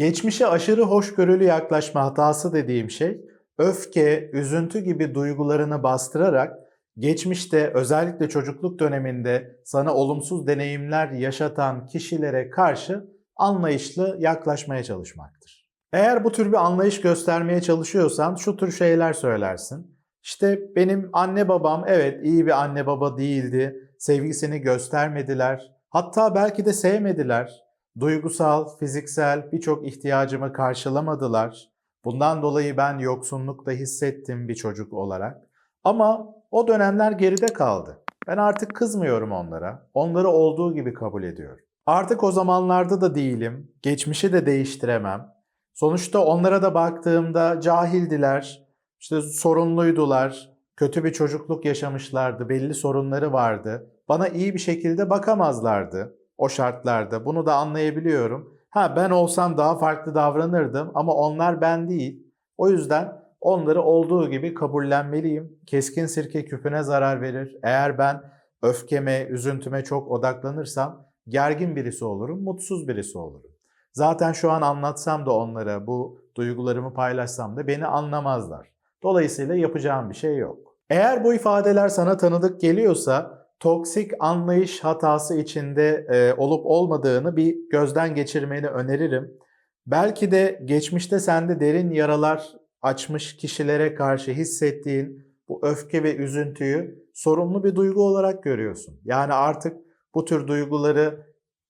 Geçmişe aşırı hoşgörülü yaklaşma hatası dediğim şey, öfke, üzüntü gibi duygularını bastırarak geçmişte özellikle çocukluk döneminde sana olumsuz deneyimler yaşatan kişilere karşı anlayışlı yaklaşmaya çalışmaktır. Eğer bu tür bir anlayış göstermeye çalışıyorsan şu tür şeyler söylersin. İşte benim anne babam evet iyi bir anne baba değildi. Sevgisini göstermediler. Hatta belki de sevmediler. Duygusal, fiziksel birçok ihtiyacımı karşılamadılar. Bundan dolayı ben yoksunlukta hissettim bir çocuk olarak. Ama o dönemler geride kaldı. Ben artık kızmıyorum onlara. Onları olduğu gibi kabul ediyorum. Artık o zamanlarda da değilim. Geçmişi de değiştiremem. Sonuçta onlara da baktığımda cahildiler, işte sorunluydular, kötü bir çocukluk yaşamışlardı, belli sorunları vardı. Bana iyi bir şekilde bakamazlardı o şartlarda. Bunu da anlayabiliyorum. Ha ben olsam daha farklı davranırdım ama onlar ben değil. O yüzden onları olduğu gibi kabullenmeliyim. Keskin sirke küpüne zarar verir. Eğer ben öfkeme, üzüntüme çok odaklanırsam gergin birisi olurum, mutsuz birisi olurum. Zaten şu an anlatsam da onlara bu duygularımı paylaşsam da beni anlamazlar. Dolayısıyla yapacağım bir şey yok. Eğer bu ifadeler sana tanıdık geliyorsa toksik anlayış hatası içinde e, olup olmadığını bir gözden geçirmeni öneririm. Belki de geçmişte sende derin yaralar açmış kişilere karşı hissettiğin bu öfke ve üzüntüyü sorumlu bir duygu olarak görüyorsun. Yani artık bu tür duyguları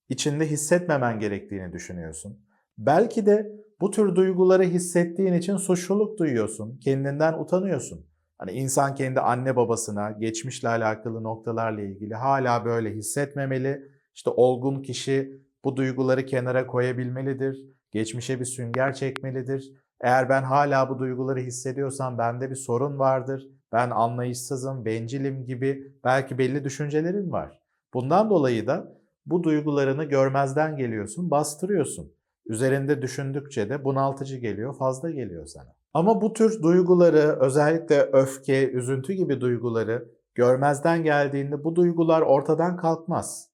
içinde hissetmemen gerektiğini düşünüyorsun. Belki de bu tür duyguları hissettiğin için suçluluk duyuyorsun, kendinden utanıyorsun. Hani insan kendi anne babasına, geçmişle alakalı noktalarla ilgili hala böyle hissetmemeli. İşte olgun kişi bu duyguları kenara koyabilmelidir. Geçmişe bir sünger çekmelidir. Eğer ben hala bu duyguları hissediyorsam bende bir sorun vardır. Ben anlayışsızım, bencilim gibi belki belli düşüncelerin var. Bundan dolayı da bu duygularını görmezden geliyorsun, bastırıyorsun. Üzerinde düşündükçe de bunaltıcı geliyor, fazla geliyor sana. Ama bu tür duyguları, özellikle öfke, üzüntü gibi duyguları görmezden geldiğinde bu duygular ortadan kalkmaz.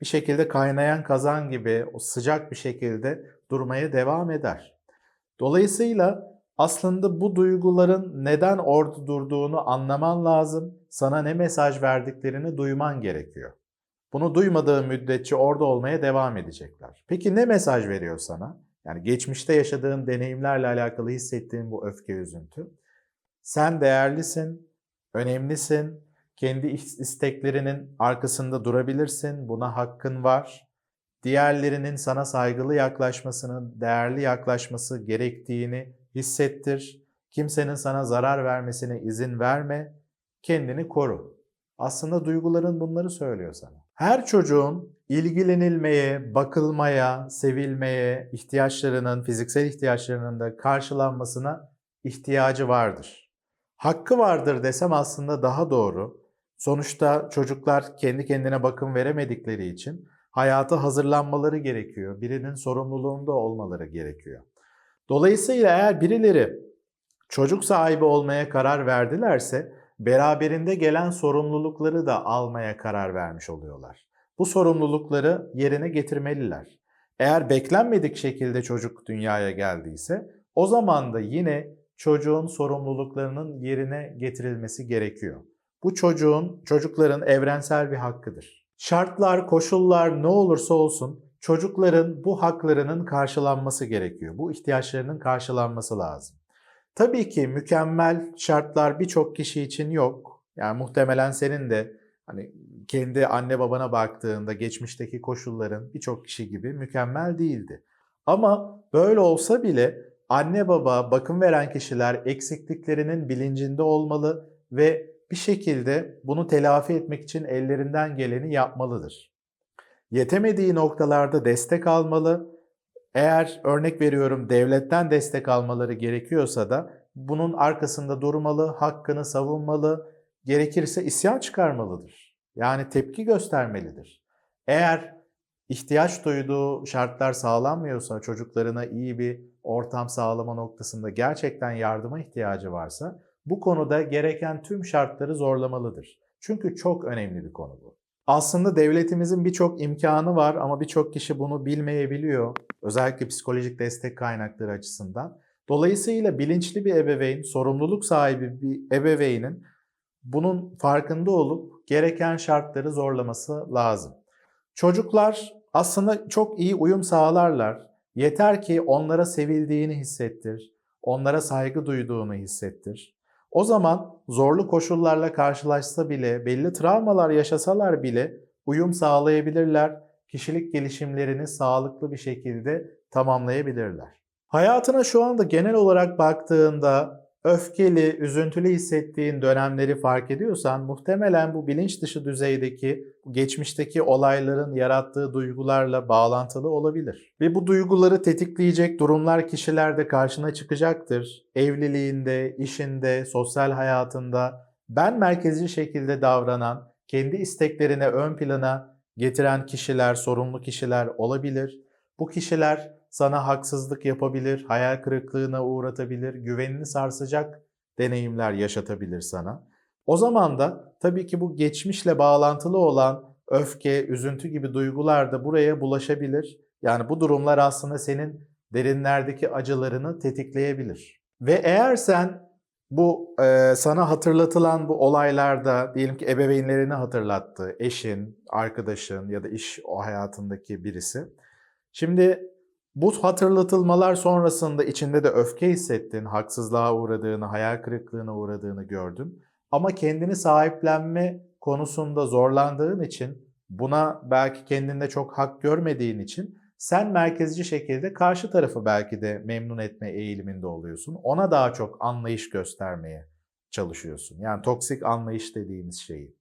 Bir şekilde kaynayan kazan gibi o sıcak bir şekilde durmaya devam eder. Dolayısıyla aslında bu duyguların neden orada durduğunu anlaman lazım. Sana ne mesaj verdiklerini duyman gerekiyor. Bunu duymadığın müddetçe orada olmaya devam edecekler. Peki ne mesaj veriyor sana? Yani geçmişte yaşadığın deneyimlerle alakalı hissettiğin bu öfke, üzüntü. Sen değerlisin, önemlisin, kendi isteklerinin arkasında durabilirsin, buna hakkın var. Diğerlerinin sana saygılı yaklaşmasının, değerli yaklaşması gerektiğini hissettir. Kimsenin sana zarar vermesine izin verme, kendini koru. Aslında duyguların bunları söylüyor sana. Her çocuğun ilgilenilmeye, bakılmaya, sevilmeye, ihtiyaçlarının, fiziksel ihtiyaçlarının da karşılanmasına ihtiyacı vardır. Hakkı vardır desem aslında daha doğru. Sonuçta çocuklar kendi kendine bakım veremedikleri için hayata hazırlanmaları gerekiyor. Birinin sorumluluğunda olmaları gerekiyor. Dolayısıyla eğer birileri çocuk sahibi olmaya karar verdilerse beraberinde gelen sorumlulukları da almaya karar vermiş oluyorlar. Bu sorumlulukları yerine getirmeliler. Eğer beklenmedik şekilde çocuk dünyaya geldiyse o zaman da yine çocuğun sorumluluklarının yerine getirilmesi gerekiyor. Bu çocuğun, çocukların evrensel bir hakkıdır. Şartlar, koşullar ne olursa olsun çocukların bu haklarının karşılanması gerekiyor. Bu ihtiyaçlarının karşılanması lazım. Tabii ki mükemmel şartlar birçok kişi için yok. Yani muhtemelen senin de hani kendi anne babana baktığında geçmişteki koşulların birçok kişi gibi mükemmel değildi. Ama böyle olsa bile anne baba, bakım veren kişiler eksikliklerinin bilincinde olmalı ve bir şekilde bunu telafi etmek için ellerinden geleni yapmalıdır. Yetemediği noktalarda destek almalı eğer örnek veriyorum devletten destek almaları gerekiyorsa da bunun arkasında durmalı, hakkını savunmalı, gerekirse isyan çıkarmalıdır. Yani tepki göstermelidir. Eğer ihtiyaç duyduğu şartlar sağlanmıyorsa, çocuklarına iyi bir ortam sağlama noktasında gerçekten yardıma ihtiyacı varsa bu konuda gereken tüm şartları zorlamalıdır. Çünkü çok önemli bir konu bu. Aslında devletimizin birçok imkanı var ama birçok kişi bunu bilmeyebiliyor. Özellikle psikolojik destek kaynakları açısından. Dolayısıyla bilinçli bir ebeveyn, sorumluluk sahibi bir ebeveynin bunun farkında olup gereken şartları zorlaması lazım. Çocuklar aslında çok iyi uyum sağlarlar. Yeter ki onlara sevildiğini hissettir, onlara saygı duyduğunu hissettir. O zaman zorlu koşullarla karşılaşsa bile, belli travmalar yaşasalar bile uyum sağlayabilirler, kişilik gelişimlerini sağlıklı bir şekilde tamamlayabilirler. Hayatına şu anda genel olarak baktığında öfkeli, üzüntülü hissettiğin dönemleri fark ediyorsan muhtemelen bu bilinç dışı düzeydeki, geçmişteki olayların yarattığı duygularla bağlantılı olabilir. Ve bu duyguları tetikleyecek durumlar kişilerde karşına çıkacaktır. Evliliğinde, işinde, sosyal hayatında ben merkezci şekilde davranan, kendi isteklerini ön plana getiren kişiler, sorumlu kişiler olabilir. Bu kişiler sana haksızlık yapabilir, hayal kırıklığına uğratabilir, güvenini sarsacak deneyimler yaşatabilir sana. O zaman da tabii ki bu geçmişle bağlantılı olan öfke, üzüntü gibi duygular da buraya bulaşabilir. Yani bu durumlar aslında senin derinlerdeki acılarını tetikleyebilir. Ve eğer sen bu e, sana hatırlatılan bu olaylarda diyelim ki ebeveynlerini hatırlattı, eşin, arkadaşın ya da iş o hayatındaki birisi. Şimdi bu hatırlatılmalar sonrasında içinde de öfke hissettin, haksızlığa uğradığını, hayal kırıklığına uğradığını gördün. Ama kendini sahiplenme konusunda zorlandığın için, buna belki kendinde çok hak görmediğin için sen merkezci şekilde karşı tarafı belki de memnun etme eğiliminde oluyorsun. Ona daha çok anlayış göstermeye çalışıyorsun. Yani toksik anlayış dediğimiz şeyi.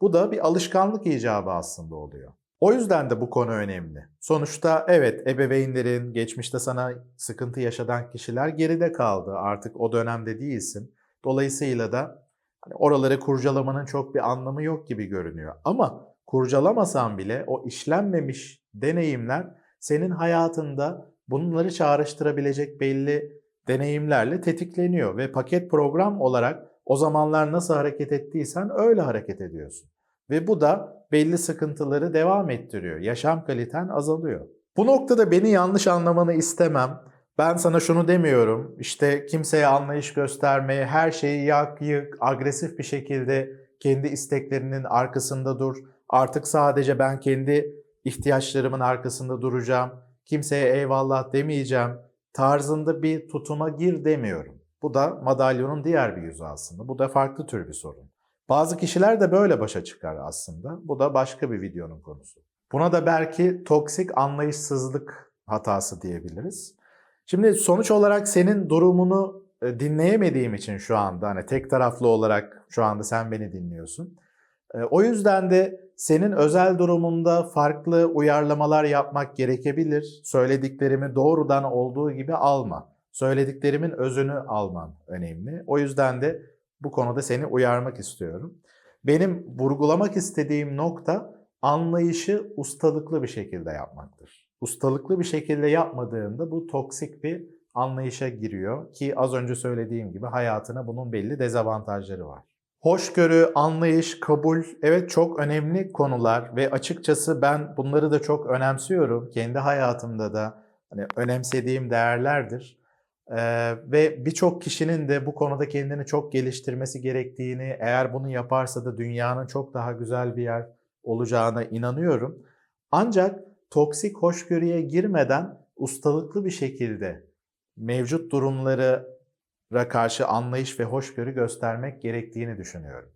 Bu da bir alışkanlık icabı aslında oluyor. O yüzden de bu konu önemli. Sonuçta evet ebeveynlerin, geçmişte sana sıkıntı yaşadan kişiler geride kaldı. Artık o dönemde değilsin. Dolayısıyla da hani oraları kurcalamanın çok bir anlamı yok gibi görünüyor. Ama kurcalamasan bile o işlenmemiş deneyimler senin hayatında bunları çağrıştırabilecek belli deneyimlerle tetikleniyor ve paket program olarak o zamanlar nasıl hareket ettiysen öyle hareket ediyorsun. Ve bu da belli sıkıntıları devam ettiriyor. Yaşam kaliten azalıyor. Bu noktada beni yanlış anlamanı istemem. Ben sana şunu demiyorum. İşte kimseye anlayış göstermeye, her şeyi yak yık, agresif bir şekilde kendi isteklerinin arkasında dur. Artık sadece ben kendi ihtiyaçlarımın arkasında duracağım. Kimseye eyvallah demeyeceğim tarzında bir tutuma gir demiyorum. Bu da madalyonun diğer bir yüzü aslında. Bu da farklı tür bir sorun. Bazı kişiler de böyle başa çıkar aslında. Bu da başka bir videonun konusu. Buna da belki toksik anlayışsızlık hatası diyebiliriz. Şimdi sonuç olarak senin durumunu e, dinleyemediğim için şu anda hani tek taraflı olarak şu anda sen beni dinliyorsun. E, o yüzden de senin özel durumunda farklı uyarlamalar yapmak gerekebilir. Söylediklerimi doğrudan olduğu gibi alma. Söylediklerimin özünü alman önemli. O yüzden de bu konuda seni uyarmak istiyorum. Benim vurgulamak istediğim nokta anlayışı ustalıklı bir şekilde yapmaktır. Ustalıklı bir şekilde yapmadığında bu toksik bir anlayışa giriyor ki az önce söylediğim gibi hayatına bunun belli dezavantajları var. Hoşgörü, anlayış, kabul evet çok önemli konular ve açıkçası ben bunları da çok önemsiyorum. Kendi hayatımda da hani önemsediğim değerlerdir. Ee, ve birçok kişinin de bu konuda kendini çok geliştirmesi gerektiğini, eğer bunu yaparsa da dünyanın çok daha güzel bir yer olacağına inanıyorum. Ancak toksik hoşgörüye girmeden ustalıklı bir şekilde mevcut durumlara karşı anlayış ve hoşgörü göstermek gerektiğini düşünüyorum.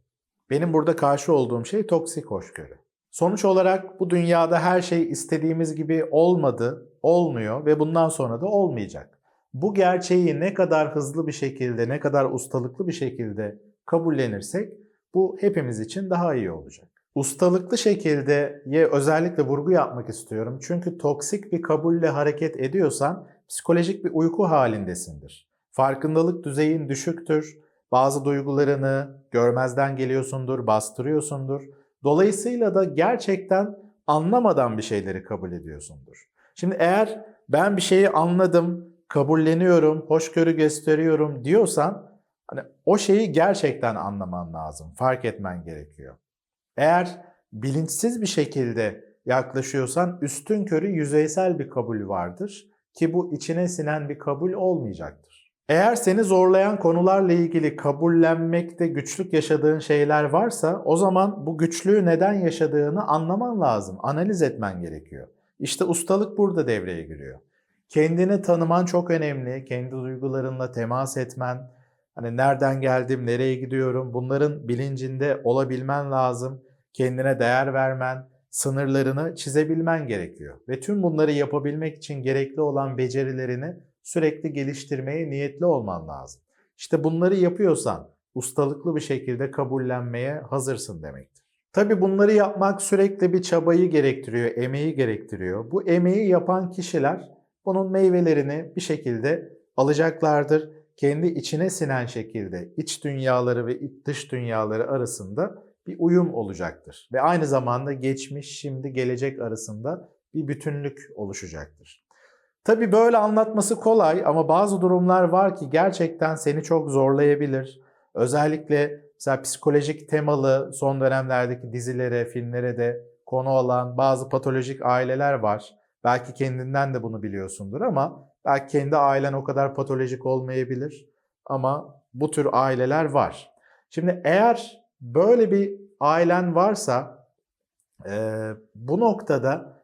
Benim burada karşı olduğum şey toksik hoşgörü. Sonuç olarak bu dünyada her şey istediğimiz gibi olmadı, olmuyor ve bundan sonra da olmayacak. Bu gerçeği ne kadar hızlı bir şekilde, ne kadar ustalıklı bir şekilde kabullenirsek bu hepimiz için daha iyi olacak. Ustalıklı şekilde ye özellikle vurgu yapmak istiyorum. Çünkü toksik bir kabulle hareket ediyorsan psikolojik bir uyku halindesindir. Farkındalık düzeyin düşüktür. Bazı duygularını görmezden geliyorsundur, bastırıyorsundur. Dolayısıyla da gerçekten anlamadan bir şeyleri kabul ediyorsundur. Şimdi eğer ben bir şeyi anladım, kabulleniyorum, hoşgörü gösteriyorum diyorsan hani o şeyi gerçekten anlaman lazım, fark etmen gerekiyor. Eğer bilinçsiz bir şekilde yaklaşıyorsan üstün körü yüzeysel bir kabul vardır ki bu içine sinen bir kabul olmayacaktır. Eğer seni zorlayan konularla ilgili kabullenmekte güçlük yaşadığın şeyler varsa o zaman bu güçlüğü neden yaşadığını anlaman lazım, analiz etmen gerekiyor. İşte ustalık burada devreye giriyor. Kendini tanıman çok önemli, kendi duygularınla temas etmen, hani nereden geldim, nereye gidiyorum bunların bilincinde olabilmen lazım. Kendine değer vermen, sınırlarını çizebilmen gerekiyor. Ve tüm bunları yapabilmek için gerekli olan becerilerini sürekli geliştirmeye niyetli olman lazım. İşte bunları yapıyorsan ustalıklı bir şekilde kabullenmeye hazırsın demektir. Tabii bunları yapmak sürekli bir çabayı gerektiriyor, emeği gerektiriyor. Bu emeği yapan kişiler bunun meyvelerini bir şekilde alacaklardır. Kendi içine sinen şekilde iç dünyaları ve dış dünyaları arasında bir uyum olacaktır. Ve aynı zamanda geçmiş, şimdi, gelecek arasında bir bütünlük oluşacaktır. Tabii böyle anlatması kolay ama bazı durumlar var ki gerçekten seni çok zorlayabilir. Özellikle mesela psikolojik temalı son dönemlerdeki dizilere, filmlere de konu olan bazı patolojik aileler var. Belki kendinden de bunu biliyorsundur ama belki kendi ailen o kadar patolojik olmayabilir. Ama bu tür aileler var. Şimdi eğer böyle bir ailen varsa e, bu noktada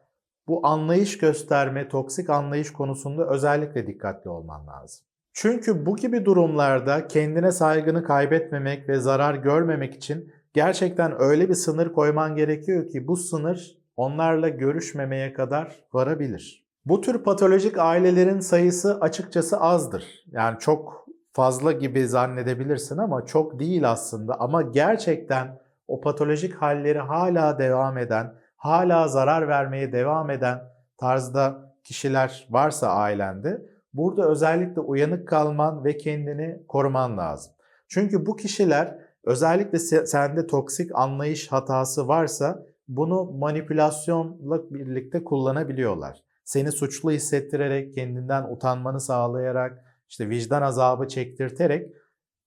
bu anlayış gösterme, toksik anlayış konusunda özellikle dikkatli olman lazım. Çünkü bu gibi durumlarda kendine saygını kaybetmemek ve zarar görmemek için gerçekten öyle bir sınır koyman gerekiyor ki bu sınır onlarla görüşmemeye kadar varabilir. Bu tür patolojik ailelerin sayısı açıkçası azdır. Yani çok fazla gibi zannedebilirsin ama çok değil aslında. Ama gerçekten o patolojik halleri hala devam eden, hala zarar vermeye devam eden tarzda kişiler varsa ailende burada özellikle uyanık kalman ve kendini koruman lazım. Çünkü bu kişiler özellikle sende toksik anlayış hatası varsa bunu manipülasyonla birlikte kullanabiliyorlar. Seni suçlu hissettirerek, kendinden utanmanı sağlayarak, işte vicdan azabı çektirterek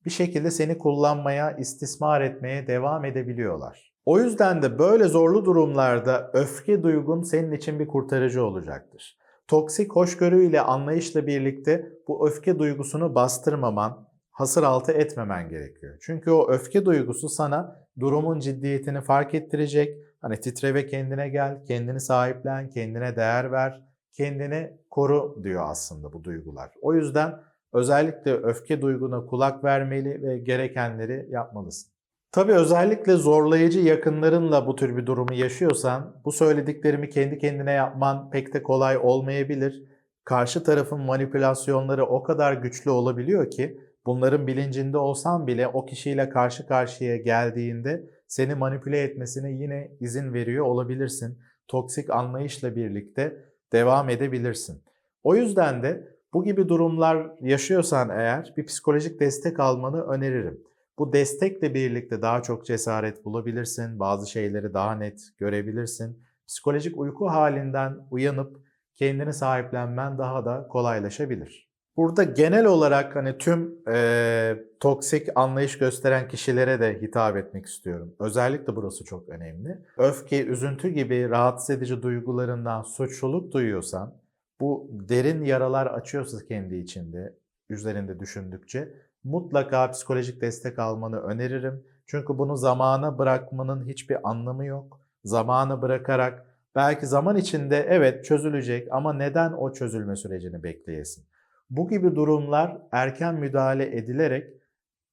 bir şekilde seni kullanmaya, istismar etmeye devam edebiliyorlar. O yüzden de böyle zorlu durumlarda öfke duygun senin için bir kurtarıcı olacaktır. Toksik hoşgörüyle, anlayışla birlikte bu öfke duygusunu bastırmaman, hasır altı etmemen gerekiyor. Çünkü o öfke duygusu sana durumun ciddiyetini fark ettirecek. Hani titre ve kendine gel, kendini sahiplen, kendine değer ver, kendini koru diyor aslında bu duygular. O yüzden özellikle öfke duyguna kulak vermeli ve gerekenleri yapmalısın. Tabii özellikle zorlayıcı yakınlarınla bu tür bir durumu yaşıyorsan bu söylediklerimi kendi kendine yapman pek de kolay olmayabilir. Karşı tarafın manipülasyonları o kadar güçlü olabiliyor ki bunların bilincinde olsan bile o kişiyle karşı karşıya geldiğinde seni manipüle etmesine yine izin veriyor olabilirsin. Toksik anlayışla birlikte devam edebilirsin. O yüzden de bu gibi durumlar yaşıyorsan eğer bir psikolojik destek almanı öneririm. Bu destekle birlikte daha çok cesaret bulabilirsin, bazı şeyleri daha net görebilirsin. Psikolojik uyku halinden uyanıp kendini sahiplenmen daha da kolaylaşabilir. Burada genel olarak hani tüm e, toksik anlayış gösteren kişilere de hitap etmek istiyorum. Özellikle burası çok önemli. Öfke, üzüntü gibi rahatsız edici duygularından suçluluk duyuyorsan, bu derin yaralar açıyorsa kendi içinde, üzerinde düşündükçe mutlaka psikolojik destek almanı öneririm. Çünkü bunu zamana bırakmanın hiçbir anlamı yok. Zamanı bırakarak belki zaman içinde evet çözülecek ama neden o çözülme sürecini bekleyesin? Bu gibi durumlar erken müdahale edilerek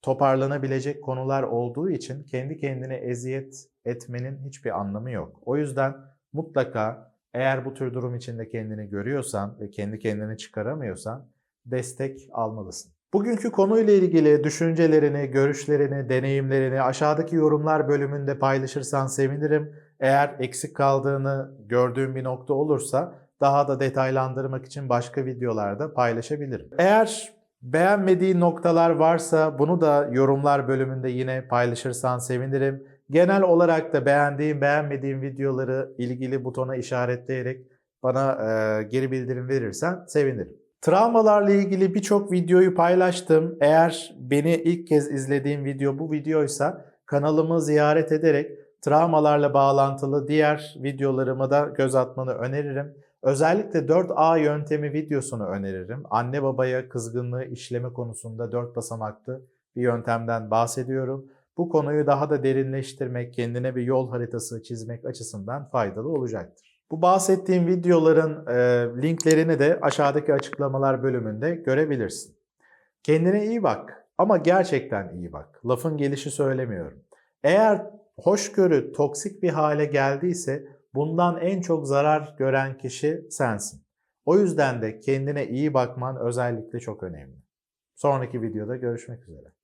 toparlanabilecek konular olduğu için kendi kendine eziyet etmenin hiçbir anlamı yok. O yüzden mutlaka eğer bu tür durum içinde kendini görüyorsan ve kendi kendini çıkaramıyorsan destek almalısın. Bugünkü konuyla ilgili düşüncelerini, görüşlerini, deneyimlerini aşağıdaki yorumlar bölümünde paylaşırsan sevinirim. Eğer eksik kaldığını gördüğüm bir nokta olursa daha da detaylandırmak için başka videolarda paylaşabilirim. Eğer beğenmediğin noktalar varsa bunu da yorumlar bölümünde yine paylaşırsan sevinirim. Genel olarak da beğendiğim, beğenmediğim videoları ilgili butona işaretleyerek bana e, geri bildirim verirsen sevinirim. Travmalarla ilgili birçok videoyu paylaştım. Eğer beni ilk kez izlediğin video bu videoysa kanalımı ziyaret ederek travmalarla bağlantılı diğer videolarıma da göz atmanı öneririm. Özellikle 4A yöntemi videosunu öneririm. Anne babaya kızgınlığı işleme konusunda 4 basamaklı bir yöntemden bahsediyorum. Bu konuyu daha da derinleştirmek, kendine bir yol haritası çizmek açısından faydalı olacaktır. Bu bahsettiğim videoların e, linklerini de aşağıdaki açıklamalar bölümünde görebilirsin. Kendine iyi bak ama gerçekten iyi bak. Lafın gelişi söylemiyorum. Eğer hoşgörü toksik bir hale geldiyse bundan en çok zarar gören kişi sensin. O yüzden de kendine iyi bakman özellikle çok önemli. Sonraki videoda görüşmek üzere.